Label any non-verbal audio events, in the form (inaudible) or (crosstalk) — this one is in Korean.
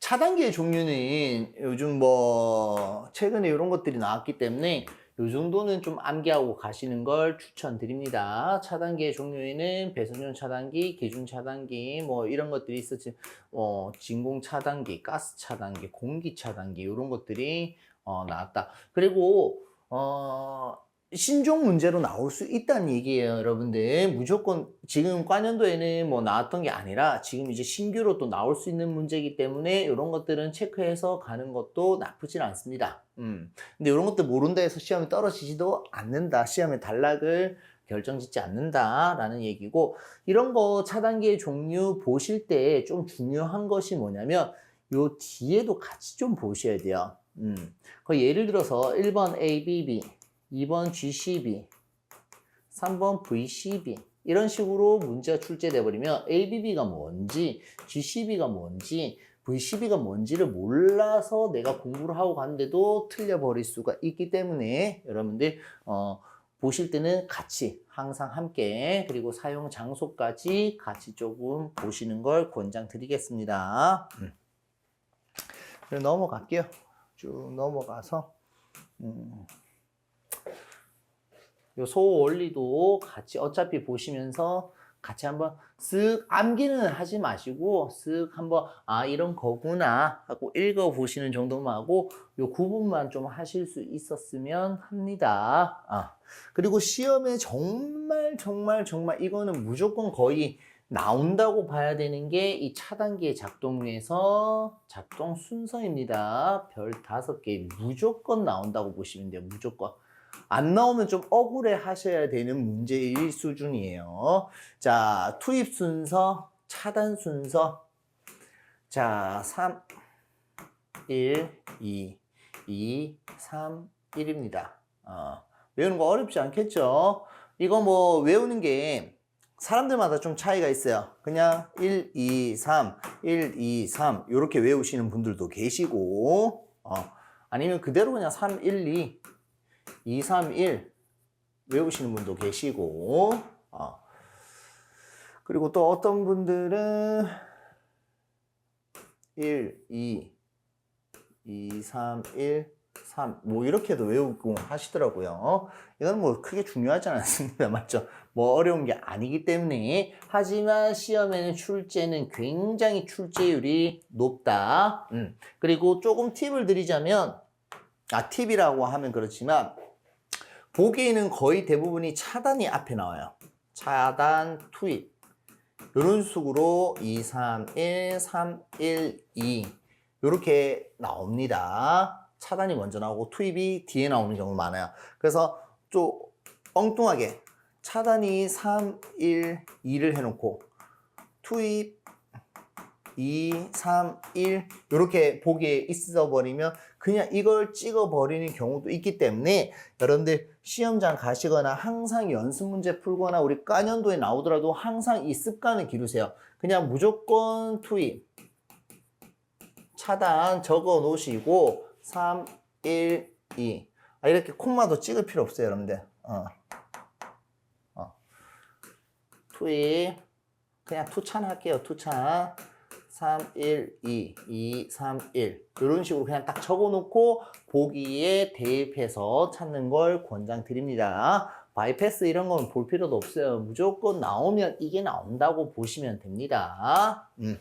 차단기의 종류는 요즘 뭐 최근에 이런 것들이 나왔기 때문에 요 정도는 좀 암기하고 가시는 걸 추천드립니다. 차단기의 종류에는 배선용 차단기, 계중 차단기 뭐 이런 것들이 있었지. 어, 진공 차단기, 가스 차단기, 공기 차단기 이런 것들이 어, 나왔다. 그리고 어, 신종 문제로 나올 수 있다는 얘기예요, 여러분들. 무조건 지금 과년도에는 뭐 나왔던 게 아니라 지금 이제 신규로 또 나올 수 있는 문제이기 때문에 이런 것들은 체크해서 가는 것도 나쁘진 않습니다. 음. 근데 이런 것들 모른다 해서 시험에 떨어지지도 않는다. 시험에 단락을 결정짓지 않는다라는 얘기고 이런 거 차단기의 종류 보실 때 좀 중요한 것이 뭐냐면 요 뒤에도 같이 좀 보셔야 돼요. 음. 그 예를 들어서 1번 ABB 2번 GCB, 3번 VCB 이런 식으로 문제가 출제돼 버리면 ABB가 뭔지, GCB가 뭔지, VCB가 뭔지를 몰라서 내가 공부를 하고 갔는데도 틀려 버릴 수가 있기 때문에 여러분들 어, 보실 때는 같이 항상 함께 그리고 사용 장소까지 같이 조금 보시는 걸 권장드리겠습니다. 음. 넘어갈게요. 쭉 넘어가서 음. 요 소호 원리도 같이 어차피 보시면서 같이 한번 쓱 암기는 하지 마시고 쓱 한번 아 이런 거구나 하고 읽어 보시는 정도만 하고 요 구분만 좀 하실 수 있었으면 합니다. 아 그리고 시험에 정말 정말 정말 이거는 무조건 거의 나온다고 봐야 되는 게 이 차단기의 작동에서 작동 순서입니다. 별 다섯 개 무조건 나온다고 보시면 돼요. 무조건. 안 나오면 좀 억울해 하셔야 되는 문제일 수준이에요. 자, 투입 순서, 차단 순서. 자, 3, 1, 2, 2, 3, 1입니다. 어, 외우는 거 어렵지 않겠죠? 이거 뭐 외우는 게 사람들마다 좀 차이가 있어요. 그냥 1, 2, 3, 1, 2, 3 이렇게 외우시는 분들도 계시고 어, 아니면 그대로 그냥 3, 1, 2 2, 3, 1 외우시는 분도 계시고 어. 그리고 또 어떤 분들은 1, 2, 2, 3, 1, 3, 뭐 이렇게도 외우고 하시더라고요. 이건 뭐 크게 중요하지 않습니다. (laughs) 맞죠? 뭐 어려운 게 아니기 때문에 하지만 시험에는 출제는 굉장히 출제율이 높다. 음. 그리고 조금 팁을 드리자면 아 팁이라고 하면 그렇지만 보기에는 거의 대부분이 차단이 앞에 나와요. 차단 투입. 이런 식으로 2, 3, 1, 3, 1, 2 이렇게 나옵니다. 차단이 먼저 나오고 투입이 뒤에 나오는 경우 많아요. 그래서 좀 엉뚱하게 차단이 3, 1, 2를 해놓고 투입 2, 3, 1 이렇게 보기에 있어 버리면 그냥 이걸 찍어 버리는 경우도 있기 때문에 여러분들 시험장 가시거나 항상 연습 문제 풀거나 우리 까년도에 나오더라도 항상 이 습관을 기르세요. 그냥 무조건 투입 차단 적어 놓으시고 3, 1, 2 아, 이렇게 콤마도 찍을 필요 없어요 여러분들 어. 어. 투입 그냥 투찬 할게요 투찬 3, 1, 2, 2, 3, 1 이런 식으로 그냥 딱 적어놓고 보기에 대입해서 찾는 걸 권장드립니다. 바이패스 이런 건 볼 필요도 없어요. 무조건 나오면 이게 나온다고 보시면 됩니다. 음.